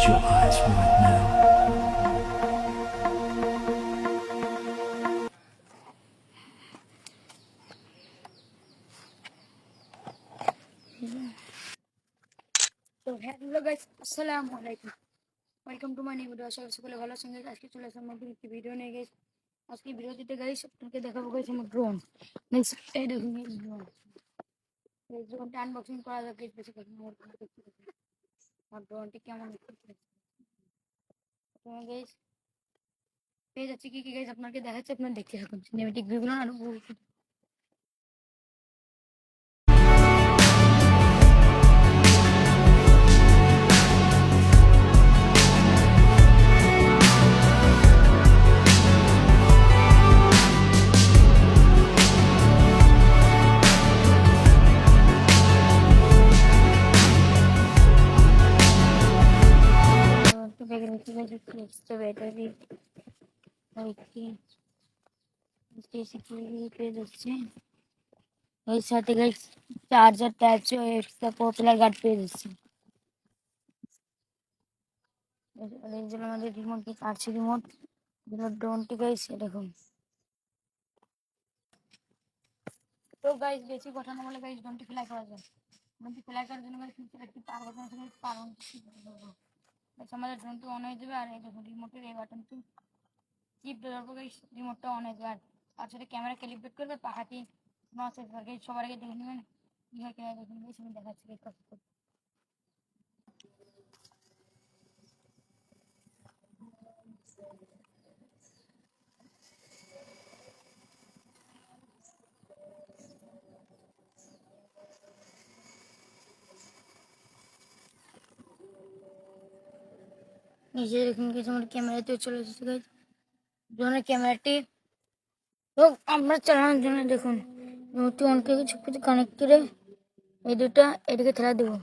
close your eyes right now. Hello guys আসসালামু আলাইকুম welcome to my new video আশা করি সকলে ভালো আছেন। আজকে চলে আসলাম নতুন একটি ভিডিও নিয়ে গাইস আজকে ভিডিওটিতে গাইস আপনাকে দেখাবো গাইস আমার ড্রোন নেক্সট এই দেখুন, এই ড্রোন এই ড্রোনটা আনবক্সিং করা গাইস বেশি কথা আমার ড্রোন দেখতে দেখুন আমার ড্রোনটি কেমন তোমার গাইস পেয়ে যাচ্ছে কি কি গাইস আপনাকে দেখাচ্ছে আপনার দেখতে থাকুন সিনেমেটিক ভিউগুলো আর তো দেখে নিচ্ছি গাইস এক্সট্রা ব্যাটারি একটি সিকিউরিটি পেয়ে যাচ্ছে এর সাথে গাইস এরকম তো গাইস বেশি কথা না বলে গাইস ড্রোনটি ফ্লাই করা যায় ড্রোনটি ফ্লাই করার জন্য গাইস আমাদের ড্রোনটা অন হয়ে যাবে, আর এই দেখুন রিমোটের এই বাটনটি চিপ দেওয়ার পর রিমোটটা অন হয়ে যাবে। আর আর সেটা ক্যামেরা ক্যালিব্রেট করবে পাখাটি নচ আগে সবার আগে দেখে নেবেন। কি হয় কিনা দেখুন গাইস আমি দেখাচ্ছি গাইস নিচে দেখুন গেছে আমার ক্যামেরাতেও চলে এসেছে গাইজ ড্রোনের ক্যামেরাটি তো আমরা চালানোর জন্য দেখুন রিমোটটি অন করে কিছু কিছু কানেক্ট করে এই দুটা এদিকে ঠেলা দেবো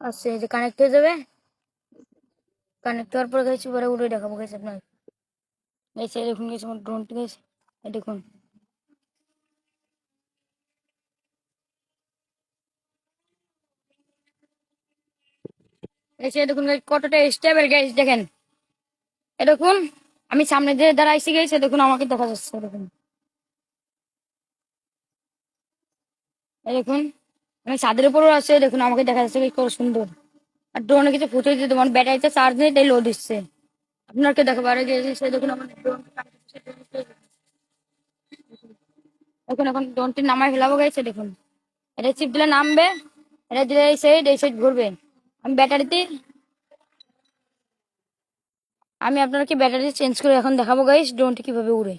আর এই যে কানেক্ট হয়ে যাবে কানেক্ট হওয়ার পরে গেছি পরে উড়ে দেখাবো গেছে আপনার গেছে দেখুন গেছে আমার ড্রোনটি গেছে এই দেখুন এসে দেখুন কতটা স্টেবল গাইস দেখেন। এ দেখুন, আমি সামনে দিয়ে দাঁড়াইছি গেছে দেখুন আমাকে দেখা যাচ্ছে দেখুন। এই দেখুন, আমি ছাদের উপরও আছে দেখুন আমাকে দেখা যাচ্ছে কত সুন্দর। আর ড্রোনে কিছু ফুটে দিতে তোমার ব্যাটারিতে চার্জ নেই, তাই লো দিচ্ছে। আপনাকে দেখো বাইরে গিয়েছে সে দেখুন আমার drone দেখুন। এখন ড্রোনটি নামায় ফেলাবো গেছে দেখুন। এটা চিপ দিলে নামবে, এটা দিলে এই সাইড সাইড ঘুরবে। আমি ব্যাটারিতে, আমি আপনাকে ব্যাটারি চেঞ্জ করে এখন দেখাবো গাইস ড্রোনটি কীভাবে উড়ে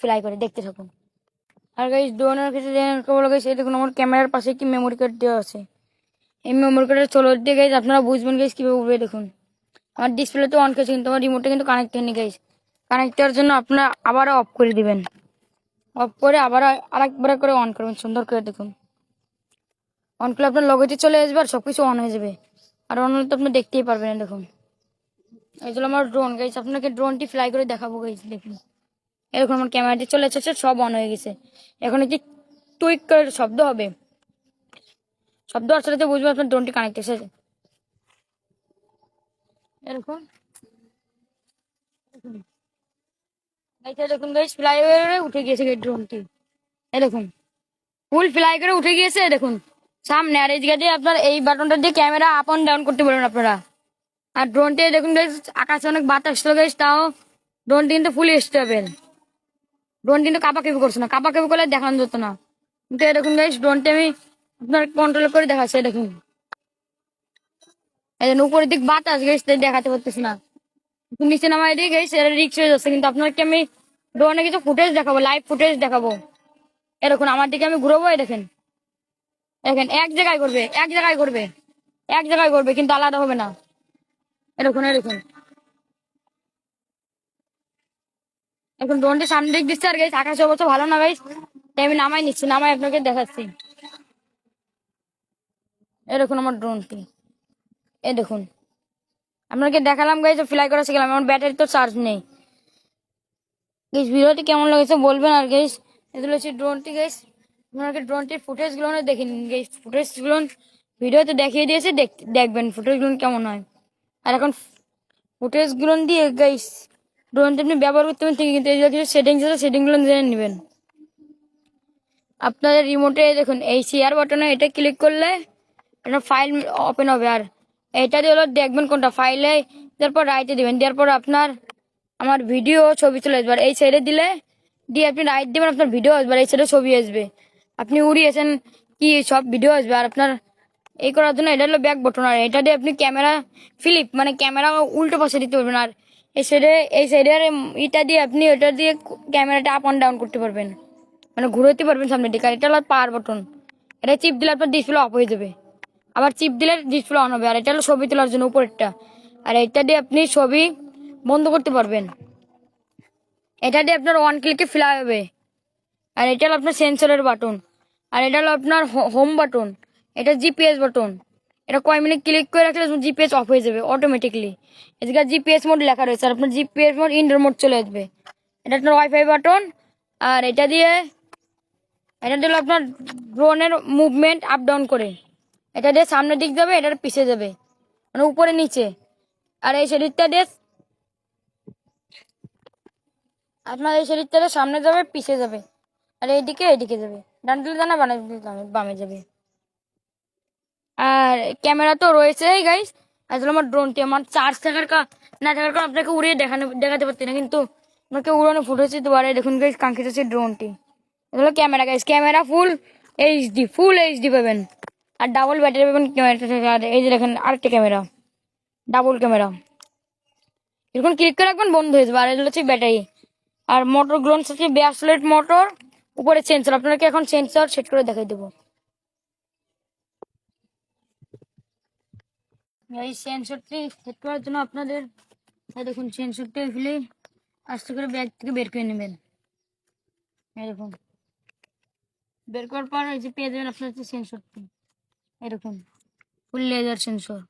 ফ্লাই করে, দেখতে থাকুন। আর গাইস ড্রোনের ক্ষেত্রে বলো গাইস এই দেখুন, আমার ক্যামেরার পাশে কি মেমোরি কার্ড দেওয়া আছে। এই মেমোরি কার্ডের চলো দিয়ে গাইস আপনারা বুঝবেন গাইস কীভাবে উড়বে দেখুন। আমার ডিসপ্লে তো অন করেছে, কিন্তু আমার রিমোটটা কিন্তু কানেক্ট হয়নি গাইস কানেক্ট হওয়ার জন্য আপনারা আবারও অফ করে দিবেন। অফ করে আবার আরেকবার করে অন করবেন, সুন্দর করে দেখুন। অন করলে আপনার লগেতে চলে আসবে আর সবকিছু অন হয়ে যাবে। আর অন তো আপনি দেখতেই পারবেন দেখুন জন্য আমার ড্রোন গাইছে আপনাকে ড্রোনটি ফ্লাই করে দেখাবো গাইছে দেখুন। এরকম আমার ক্যামেরাটি চলে এসেছে, সব অন হয়ে গেছে। এখন একটি টুইক করে শব্দ হবে। শব্দ আসলে তো বুঝবে আপনার ড্রোনটি কানেক্ট এসেছে। এরকম। দেখুন ফ্লাই করে উঠে গিয়েছে ড্রোনটি দেখুন ফুল ফ্লাই করে উঠে গিয়েছে, দেখুন। সামনে আর এই জায়গা দিয়ে আপনার এই বাটনটা দিয়ে ক্যামেরা আপ অন ডাউন করতে পারবেন আপনারা। আর ড্রোনটি দেখুন আকাশে অনেক বাতাস তো গেছে তাও ড্রোনটি কিন্তু ফুল স্টেবল ড্রোন কিন্তু কাপা কেপি করছে না কাপা কেপি করলে দেখানো যেত না। কিন্তু দেখুন গাইস ড্রোনটি আমি আপনার কন্ট্রোল করে দেখাচ্ছি দেখুন। এই উপরের দিক বাতাস গেছে দেখাতে পারতেছি না। নিচে নামাই দিয়ে গেছে এটা রিক্স হয়ে যাচ্ছে, কিন্তু আপনাকে আমি ড্রোনে কিছু ফুটেজ দেখাবো লাইভ ফুটেজ দেখাবো। এরকম আমার দিকে আমি ঘুরবো দেখেন। দেখেন, এক জায়গায় করবে, এক জায়গায় করবে, এক জায়গায় করবে, কিন্তু আলাদা হবে না। এরকম এরকম। এখন ড্রোনটি সামনে দিক দিচ্ছে আর গাইস আকাশে অবশ্য ভালো না গাইস তাই আমি নামাই নিচ্ছি, নামাই আপনাকে দেখাচ্ছি। এরকম আমার ড্রোনটি এই দেখুন। আপনাকে দেখালাম গাইস ফ্লাই করা শিখলাম, আমার ব্যাটারি তো চার্জ নেই। গাইস ভিডিওটি কেমন লেগেছে বলবেন আর গাইস এগুলো হচ্ছে ড্রোনটি গাইস আপনাকে ড্রোনটির ফুটেজগুলো দেখে নিন গাইস ফুটেজগুলো ভিডিওতে দেখিয়ে দিয়েছে, দেখ- দেখবেন ফুটেজগুলো কেমন হয়। আর এখন ফুটেজগুলো দিয়ে গাইস ড্রোনটা আপনি ব্যবহার করতে পারেন কিন্তু এই কিছু সেটিংস আছে সেটিংগুলো জেনে নেবেন। আপনাদের রিমোটে দেখুন, এই শেয়ার বাটনে এটা ক্লিক করলে একটা ফাইল ওপেন হবে, আর এটা দিয়ে হলো দেখবেন কোনটা ফাইলে তারপর রাইটে দিবেন, দেওয়ার পর আপনার, আমার ভিডিও ছবি চলে আসবে, আর এই সাইডে দিলে দিয়ে আপনি রাইট দিবেন, আপনার ভিডিও আসবে, আর এই সাইডে ছবি আসবে। আপনি উড়িয়েছেন, কি সব ভিডিও আসবে? আর আপনার এই করার জন্য এটা হলো ব্যাক বটন আর এটা দিয়ে আপনি ক্যামেরা ফিলিপ মানে ক্যামেরা উল্টো পাশে দিতে পারবেন, আর এই সাইডে এই সাইডের এটা দিয়ে আপনি ওটা দিয়ে ক্যামেরাটা আপ অ্যান্ড ডাউন করতে পারবেন। মানে ঘুরোতে পারবেন সামনে দিকে, আর এটা হলো পাওয়ার বটন এটা চিপ দিলে আপনার ডিসপ্লে অফ হয়ে যাবে। আবার চিপ দিলে ডিসপ্লে অন হবে, আর এটা হলো ছবি তোলার জন্য উপরেরটা। আর এটা দিয়ে আপনি ছবি বন্ধ করতে পারবেন। এটা দিয়ে আপনার ওয়ান ক্লিকে ফ্লাই হবে। আর এটা হলো আপনার সেন্সরের বাটন আর এটা হলো আপনার হোম বাটন এটা জিপিএস বাটন এটা কয় মিনিট ক্লিক করে রাখলে জিপিএস অফ হয়ে যাবে অটোমেটিকলি এদিকে জিপিএস মোড লেখা রয়েছে, আর আপনার জিপিএস মোড ইনডোর মোড চলে আসবে। এটা আপনার ওয়াইফাই বাটন আর এটা দিয়ে এটা দিল আপনার ড্রোনের মুভমেন্ট আপ ডাউন করে। এটা দিয়ে সামনের দিক যাবে এটা পিছিয়ে যাবে মানে উপরে নিচে। আর এই শরীরটা দিয়ে আপনার এই শরীরটা সামনে যাবে পিছিয়ে যাবে। আর এইদিকে এইদিকে যাবে। ডান দিলে ডানা বামে দিলে বামে- যাবে। আর ক্যামেরা তো রয়েছে গাইস আসলে আমার ড্রোনটি আমার চার্জ থাকার কা, না থাকার কারণে আপনাকে উড়িয়ে দেখানো, দেখাতে পারছি না, কিন্তু আপনাকে উড়ানো ফুটেছে পারে। দেখুন গাইস কাঙ্ক্ষিত সেই ড্রোনটি এটা হলো camera guys camera full HD full HD পাবেন। আর ডাবল ব্যাটারি পাবেন ক্যামেরা, আর এই যে দেখেন, আরেকটা ক্যামেরা। Double camera. এরকম ক্লিক করে রাখবেন, বন্ধ হয়ে যাবে। আর এটা হচ্ছে ব্যাটারি আর মোটর গ্লোন হচ্ছে ব্যাসলেট মোটর উপরে সেন্সর আপনাকে এখন সেন্সর সেট করে দেখাই দেবো। এই সেন্সরটি সেট করার জন্য আপনাদের দেখুন সেন্সরটি ফেলে আস্তে করে ব্যাগ থেকে বের করে নেবেন। দেখুন। বের করার পর এই যে পেয়ে যাবেন আপনার হচ্ছে সেন্সরটি এরকম ফুল লেজার সেন্সর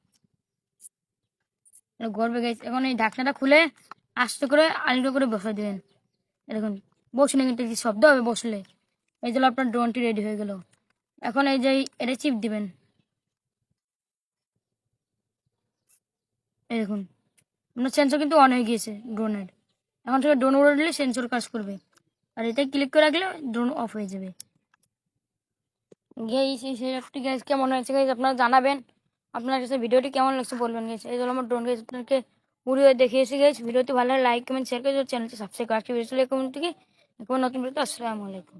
গর্বে গেছে এখন এই ঢাকনাটা খুলে আস্তে করে আলিটা করে বসে দেবেন। এরকম বসলে কিন্তু শব্দ হবে? বসলে। এই জন্য আপনার ড্রোনটি রেডি হয়ে গেল। এখন এই যে এটা চিপ দিবেন। এই দেখুন, আপনার সেন্সর কিন্তু অন হয়ে গিয়েছে ড্রোনের এখন থেকে ড্রোন উড়ে সেন্সর কাজ করবে। আর এটাই ক্লিক করে রাখলে ড্রোন অফ হয়ে যাবে। গেইস এই সেটআপটি গ্যাস কেমন হয়েছে গাইজ আপনারা জানাবেন। আপনার কাছে ভিডিওটি কেমন লাগছে বলবেন গেছে এই জন্য আমার ড্রোন গেছে আপনাকে উড়িয়ে দেখিয়েছি গেছে ভিডিওটি ভালো লাইক কমেন্ট শেয়ার করে চ্যানেলটি সাবস্ক্রাইব করে রাখতে ভিডিও কমেন্ট থেকে এখন নতুন ভিডিওতে আসসালামু আলাইকুম।